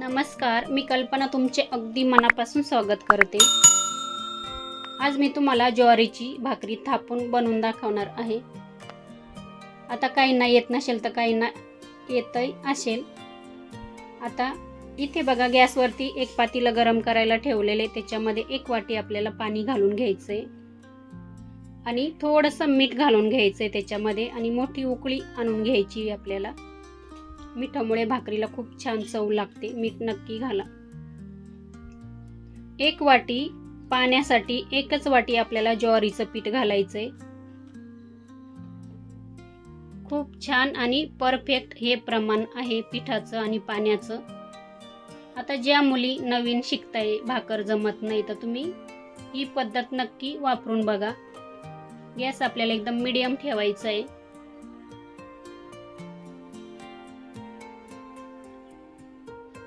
नमस्कार मी कल्पना तुमचे अगदी मनापासून स्वागत करते. आज मी तुम्हाला ज्वारीची भाकरी थापून बनवून दाखवणार आहे. आता काहींना येत नसेल तर काहींना येतही असेल. आता इथे बघा गॅसवरती एक पातीला गरम करायला ठेवलेले त्याच्यामध्ये एक वाटी आपल्याला पाणी घालून घ्यायचं आहे आणि थोडंसं मीठ घालून घ्यायचं आहे त्याच्यामध्ये आणि मोठी उकळी आणून घ्यायची आपल्याला. मिठामुळे भाकरीला खूप छान चव लागते. मीठ नक्की घाला. एक वाटी पाण्यासाठी एकच वाटी आपल्याला ज्वारीचं पीठ घालायचंय. खूप छान आणि परफेक्ट हे प्रमाण आहे पिठाचं आणि पाण्याचं. आता ज्या मुली नवीन शिकताय भाकर जमत नाही तर तुम्ही ही पद्धत नक्की वापरून बघा. गॅस आपल्याला एकदम मीडियम ठेवायचा आहे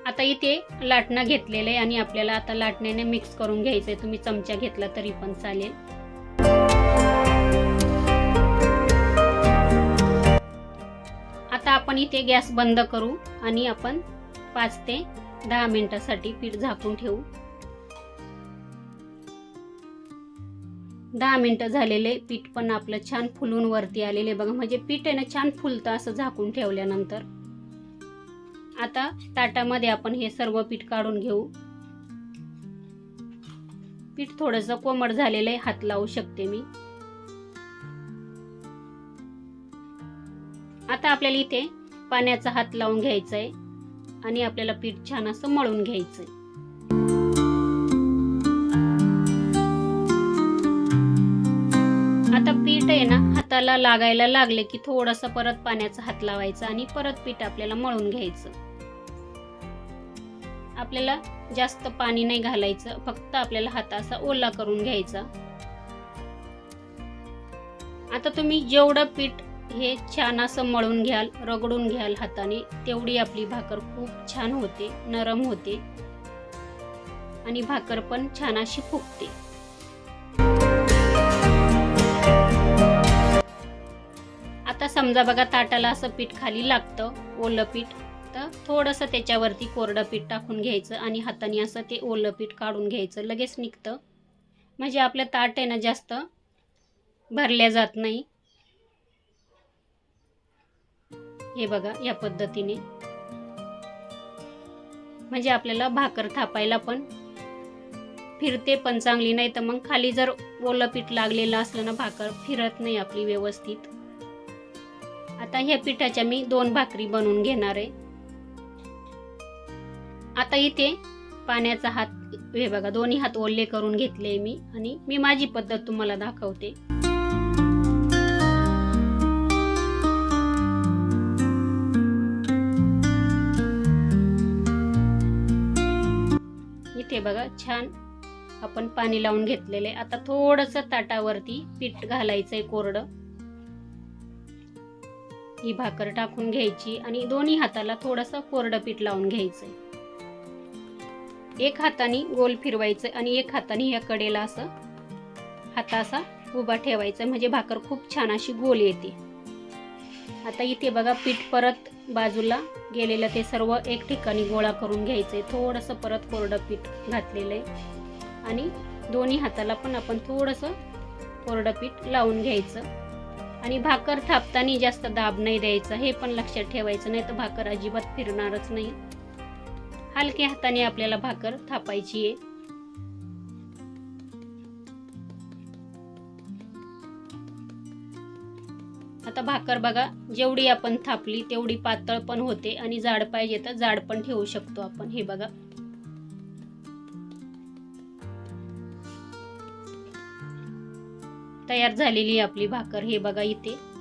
आता इथे लाटणं घेतलेलं आहे आणि आपल्याला आता लाटण्याने मिक्स करून घ्यायचं आहे. तुम्ही चमचा घेतला तरी पण चालेल. आता आपण इथे गॅस बंद करू आणि आपण पाच ते दहा मिनिटासाठी पीठ झाकून ठेवू. दहा मिनटं झालेले पीठ पण आपलं छान फुलून वरती आलेले बघा म्हणजे पीठ आहे ना छान फुलतं असं झाकून ठेवल्यानंतर. आता ताटामध्ये आपण हे सर्व पीठ काढून घेऊ. पीठ थोडस कोमट झालेलं आहे हात लावू शकते मी. आता आपल्याला इथे पाण्याचा हात लावून घ्यायचा आहे आणि आपल्याला पीठ छान असं मळून घ्यायचंय. आता पीठ आहे ना हाताला लागायला लागले की थोडासा परत पाण्याचा हात लावायचा आणि परत पीठ आपल्याला मळून घ्यायचं. आपल्याला जास्त पाणी नाही घालायचं फक्त आपल्याला हात असा ओला करून घ्यायचा. आता तुम्ही जेवढं पीठ हे छान असं मळून घ्याल रगडून घ्याल हाताने तेवढी आपली भाकर खूप छान होते नरम होते आणि भाकर पण छान अशी फुगते. आता समजा बघा ताटाला असं पीठ खाली लागतं ओलं पीठ. आता थोडंसं त्याच्यावरती कोरडं पीठ टाकून घ्यायचं आणि हाताने असं ते ओलं पीठ काढून घ्यायचं. लगेच निघतं. म्हणजे आपलं ताट आहे ना जास्त भरल्या जात नाही. हे बघा या पद्धतीने. म्हणजे आपल्याला भाकर थापायला पण फिरते पण चांगली नाही तर मग खाली जर ओलं पीठ लागलेलं असलं ना भाकर फिरत नाही आपली व्यवस्थित. आता ह्या पिठाच्या मी दोन भाकरी बनवून घेणार आहे. आता इथे पाण्याचा हात हे बघा दोन्ही हात ओले करून घेतले मी आणि मी माझी पद्धत तुम्हाला दाखवते. इथे बघा छान आपण पाणी लावून घेतलेले. आता थोडस ताटावरती पीठ घालायचंय कोरडं. ही भाकर टाकून घ्यायची आणि दोन्ही हाताला थोडंसं कोरडं पीठ लावून घ्यायचंय. एक हाताने गोल फिरवायचं आणि एक हाताने या कडेला असं हाता असा उभा ठेवायचा. म्हणजे भाकर खूप छान अशी गोल येते. आता इथे बघा पीठ परत बाजूला गेलेलं ते सर्व एक ठिकाणी गोळा करून घ्यायचंय. थोडंसं परत कोरडं पीठ घातलेलं आहे आणि दोन्ही हाताला पण आपण थोडंसं कोरडं पीठ लावून घ्यायचं. आणि भाकर थापताना जास्त दाब नाही द्यायचा. हे पण लक्षात ठेवायचं. नाही तर भाकर अजिबात फिरणारच नाही. हलक्या हाताने आपल्याला भाकर थापायची आहे. आता भाकर बघा जेवढी आपण थापली तेवढी पातळ पण होते आणि जाड पाहिजे तर जाड पण ठेवू शकतो आपण. हे बघा. तयार झालेली आपली भाकर. हे बघा इथे.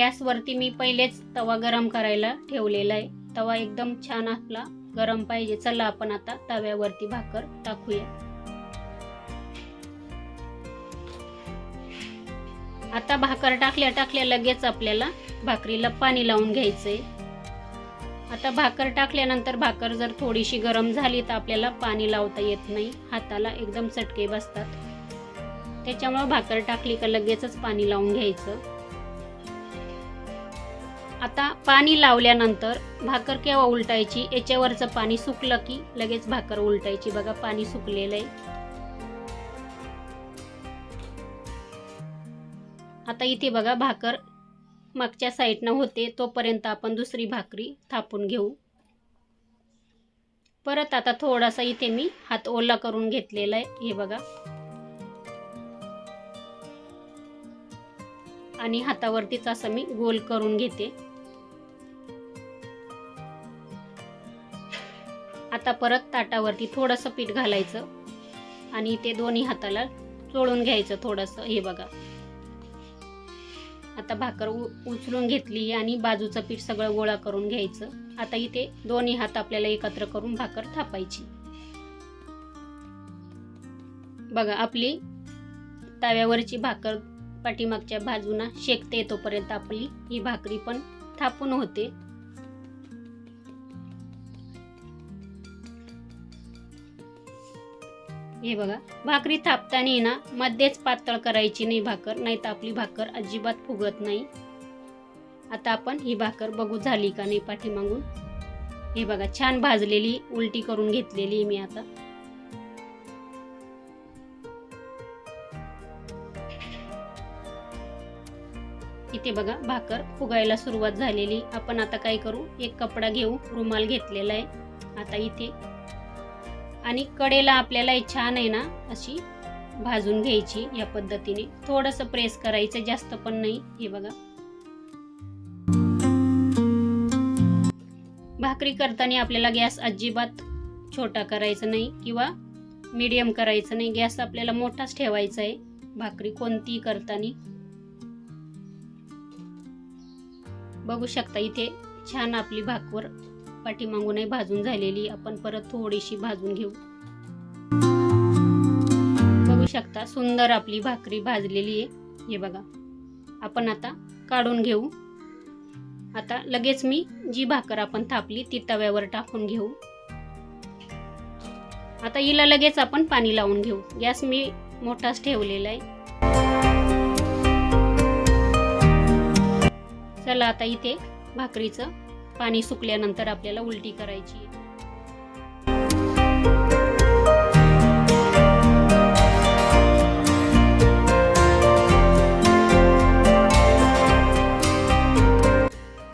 गॅसवरती मी पहिलेच तवा गरम करायला ठेवलेला आहे. तवा एकदम छान आपला गरम पाहिजे. चला आपण आता तव्यावरती भाकर टाकूया. आता भाकर टाकल्या टाकल्या लगेच आपल्याला भाकरीला पाणी लावून घ्यायचंय. आता भाकर टाकल्यानंतर भाकर जर थोडीशी गरम झाली तर आपल्याला पाणी लावता येत नाही. हाताला एकदम चटके बसतात. त्याच्यामुळं भाकर टाकली का लगेचच पाणी लावून घ्यायचं. आता पाणी लावल्यानंतर भाकर केव्हा उलटायची? याच्यावरचं पाणी सुकलं की लगेच भाकर उलटायची. बघा पाणी सुकलेलं आहे. आता इथे बघा भाकर मागच्या साईडनं होते. तोपर्यंत आपण दुसरी भाकरी थापून घेऊ. परत आता थोडासा इथे मी हात ओला करून घेतलेला आहे. हे बघा. आणि हातावरतीच असं मी गोल करून घेते. आता परत ताटावरती थोडंसं पीठ घालायचं. आणि ते दोन्ही हाताला चोळून घ्यायचं थोडंसं हे बघा. आता भाकर उ उचलून घेतली आणि बाजूचं पीठ सगळं गोळा करून घ्यायचं. आता इथे दोन्ही हात आपल्याला एकत्र करून भाकर थापायची. बघा आपली तव्यावरची भाकर पाठीमागच्या बाजूना शेकते येतोपर्यंत आपली ही भाकरी पण थापून होते. हे बघा भाकरी थापताना ना मध्येच पातळ करायची नाही भाकर नाही तर आपली भाकर अजिबात फुगत नाही. आता आपण ही भाकर बघू झाली का नाही पाठीमागून. हे बघा छान भाजलेली उलटी करून घेतलेली मी आता. इथे बघा भाकर फुगायला सुरुवात झालेली. आपण आता काय करू? एक कपडा घेऊ रुमाल घेतलेला आहे. आता इथे आणि कडेला आपल्याला छान आहे ना अशी भाजून घ्यायची या पद्धतीने. थोडंसं प्रेस करायचं जास्त पण नाही हे बघा. भाकरी करताना आपल्याला गॅस अजिबात छोटा करायचा नाही किंवा मीडियम करायचं नाही. गॅस आपल्याला मोठाच ठेवायचा आहे भाकरी कोणतीही करताना. बघू शकता इथे छान आपली भाकवर पाठीमागूनही भाजून झालेली आपण परत थोडीशी भाजून घेऊ. बघू शकता सुंदर आपली भाकरी भाजलेली आहे. हे बघा आपण आता काढून घेऊ. आता लगेच मी जी भाकर आपण थापली ती तव्यावर टाकून घेऊ. आता हिला लगेच आपण पाणी लावून घेऊ. गॅस मी मोठाच ठेवलेला आहे. चला आता इथे भाकरीचं पाणी सुकल्यानंतर आपल्याला उलटी करायची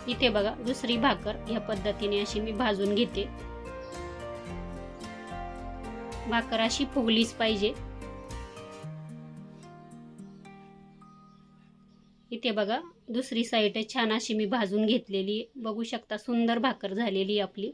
इथे बघा दुसरी भाकर ह्या पद्धतीने अशी मी भाजून घेते. भाकर अशी फुगलीच पाहिजे. इथे बघा. दुसरी साईड छान अशी मी भाजून घेतलेली. बघू शकता सुंदर भाकर झालेली आपली.